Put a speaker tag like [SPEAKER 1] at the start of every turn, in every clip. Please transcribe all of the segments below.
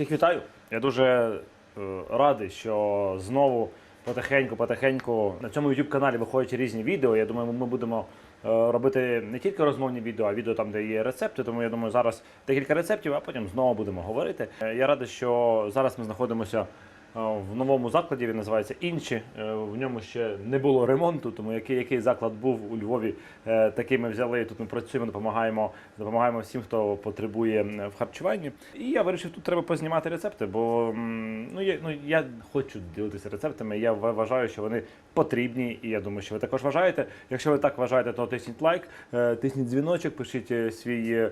[SPEAKER 1] Всіх вітаю. Я дуже е, радий, що знову потихеньку, потихеньку на цьому youtube каналі виходять різні відео. Я думаю, ми будемо е, робити не тільки розмовні відео, а відео там, де є рецепти. Тому я думаю, зараз декілька рецептів, а потім знову будемо говорити. Е, Я радий, що зараз ми знаходимося. В новому закладі він називається інші. Е, В ньому ще не було ремонту, тому який, який заклад був у Львові, е, такий ми взяли. Тут ми працюємо, допомагаємо, допомагаємо всім, хто потребує в харчуванні. І я вирішив, тут треба познімати рецепти, бо ну, я, ну, я хочу ділитися рецептами. Я вважаю, що вони потрібні, і я думаю, що ви також вважаєте. Якщо ви так вважаєте, то тисніть лайк, е, тисніть дзвіночок, пишіть свій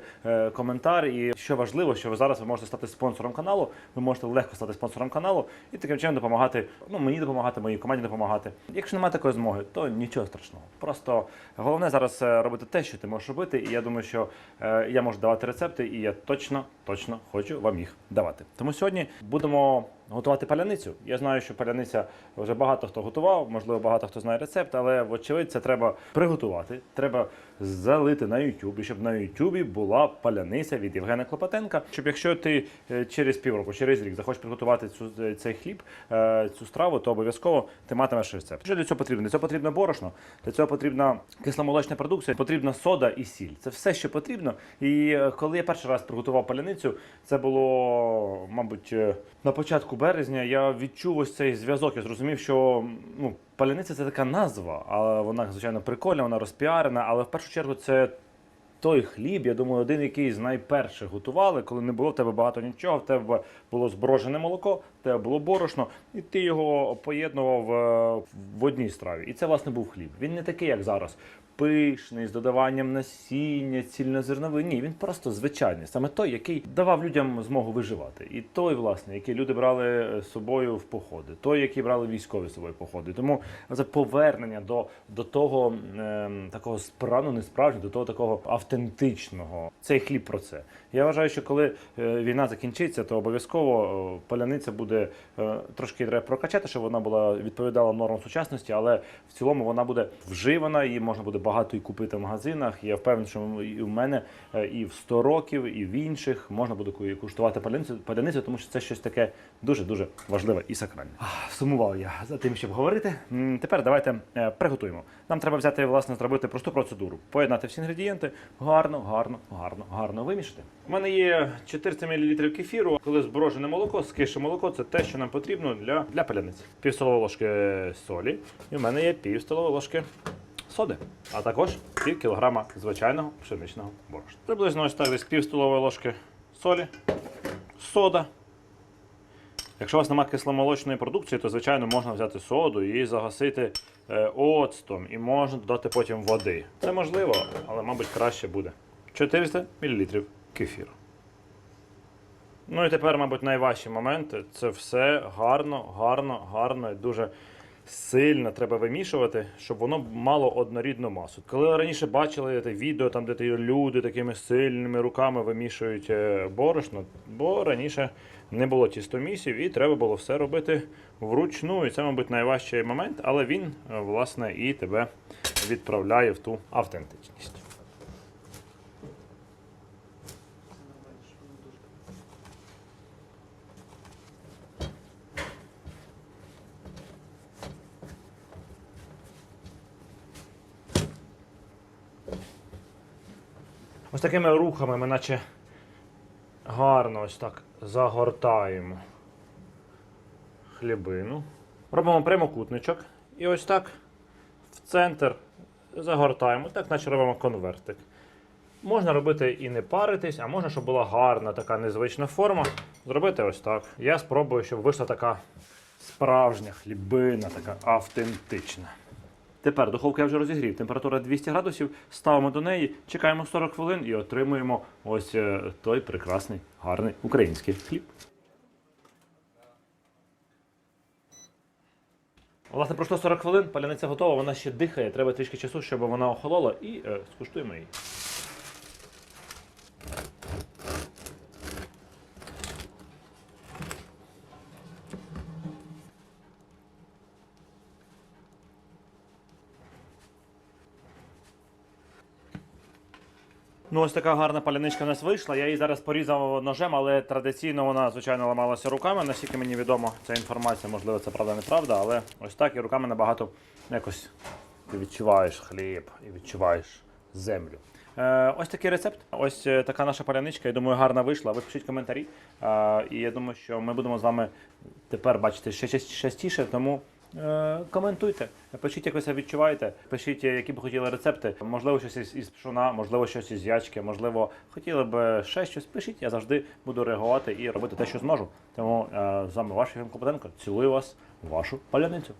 [SPEAKER 1] коментар. І що важливо, що ви зараз ви можете стати спонсором каналу. Ви можете легко стати спонсором каналу і таким чином допомагати. Ну мені допомагати, моїй команді допомагати. Якщо немає такої змоги, то нічого страшного. Просто головне зараз е, робити те, що ти можеш робити. І я думаю, що е, я можу давати рецепти, і я точно, точно хочу вам їх давати. Тому сьогодні будемо готувати паляницю. Я знаю, що паляниця вже багато хто готував, можливо, багато хто знає рецепт, але вочевидь це треба приготувати. Треба залити на YouTube, щоб на YouTube була паляниця від Євгена Клопотенка. Щоб якщо ти е, через півроку, через рік захочеш приготувати цю, е, цей хліб, е, цю страву, то обов'язково ти матимеш рецепт. Що для цього потрібно? Для цього потрібно борошно, для цього потрібна кисломолочна продукція, потрібна сода і сіль. Це все, що потрібно. І коли я перший раз приготував паляницю, це було, мабуть, на початку березня. Я відчув ось цей зв'язок. Я зрозумів, що ну, паляниця це така назва, але вона, звичайно, прикольна, вона розпіарена, але в першу чергу це той хліб, я думаю, один, який з найперших готували, коли не було в тебе багато нічого, в тебе було зброжене молоко, тебе було борошно, і ти його поєднував е, в одній страві. І це, власне, був хліб. Він не такий, як зараз. Пишний, з додаванням насіння, цільнозерновий. Ні, він просто звичайний. Саме той, який давав людям змогу виживати. І той, власне, який люди брали з собою в походи, той, який брали військові з собою походи. Тому це повернення до, до того ем, такого спра... ну, не справжнього, до того такого автентичного. Цей хліб про це. Я вважаю, що коли е, війна закінчиться, то обов'язково е, паляниця буде е, трошки треба прокачати, щоб вона була відповідала нормам сучасності, але в цілому вона буде вживана, її можна буде багато і купити в магазинах. Я впевнений, що і в мене е, і в 100 років, і в інших можна буде куштувати паляницю, тому що це щось таке дуже дуже важливе і сакральне. Сумував я за тим, щоб говорити. Тепер давайте е, приготуємо. Нам треба взяти власне зробити просту процедуру, поєднати всі інгредієнти, гарно, гарно, гарно, гарно вимішати. У мене є 400 мл кефіру. Коли зборожене молоко, скише молоко це те, що нам потрібно для, для паляниці. Пів столової ложки солі. І в мене є пів столової ложки соди, а також пів кілограма звичайного пшеничного борошна. Приблизно ось так десь пів столової ложки солі, сода. Якщо у вас немає кисломолочної продукції, то звичайно можна взяти соду і загасити е, оцтом, і можна додати потім води. Це можливо, але, мабуть, краще буде. 400 мл кефіру. Ну і тепер, мабуть, найважчі моменти це все гарно, гарно, гарно і дуже сильно треба вимішувати, щоб воно мало однорідну масу. Коли раніше бачили те відео, там де ті люди такими сильними руками вимішують е, борошно, бо раніше не було тістомісів і треба було все робити вручну. І це, мабуть, найважчий момент, але він, е, власне, і тебе відправляє в ту автентичність. Ось такими рухами ми наче гарно ось так загортаємо хлібину. Робимо прямокутничок і ось так в центр загортаємо, так наче робимо конвертик. Можна робити і не паритись, а можна, щоб була гарна така незвична форма. Зробити ось так. Я спробую, щоб вийшла така справжня хлібина, така автентична. Тепер духовку я вже розігрів. Температура 200 градусів. Ставимо до неї, чекаємо 40 хвилин і отримуємо ось е, той прекрасний, гарний український хліб. Власне, пройшло 40 хвилин, паляниця готова, вона ще дихає, треба трішки часу, щоб вона охолола, і е, скуштуємо її. Ну, ось така гарна паляничка в нас вийшла. Я її зараз порізав ножем, але традиційно вона, звичайно, ламалася руками. Наскільки мені відомо, ця інформація, можливо, це правда неправда, але ось так і руками набагато якось ти відчуваєш хліб і відчуваєш землю. Е, ось такий рецепт. Ось е, така наша паляничка. Я думаю, гарна вийшла. Ви пишіть коментарі. Е, і я думаю, що ми будемо з вами тепер бачити ще часті- частіше. Тому коментуйте, пишіть, як ви себе відчуваєте. Пишіть, е, які б хотіли рецепти. Можливо, щось із, із пшона, можливо, щось із ячки, можливо, хотіли б ще щось. Пишіть, я завжди буду реагувати і робити те, що зможу. Тому е, з вами ваш Євген Копотенко. Цілую вас, вашу паляницю.